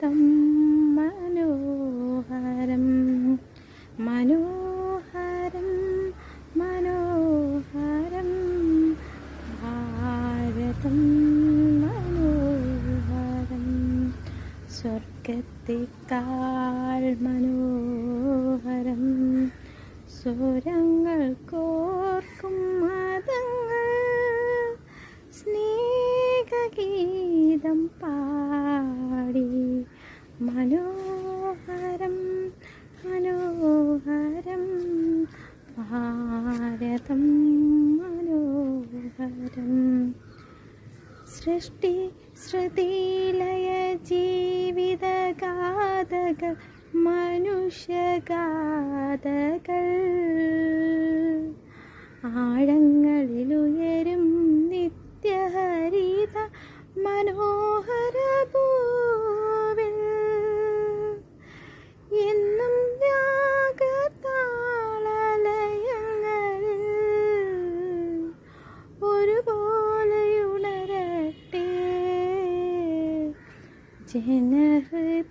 ജീവിതം മനോഹരം മനോഹരം മനോഹരം ഭാരതം മനോഹരം സ്വർഗത്തെക്കാൾ മനോഹരം സ്വരങ്ങൾ കോർക്കും മതങ്ങൾ സ്നേഹഗീതം പാ ഭാരതം മനോഹരം. സൃഷ്ടി ശ്രുതിലയ ജീവിതഗാഥകൾ മനുഷ്യഗാഥകൾ. ആഴങ്ങളിലുയരും നിത്യഹരിത മനോഹര ജനഹൃദയങ്ങളിൽ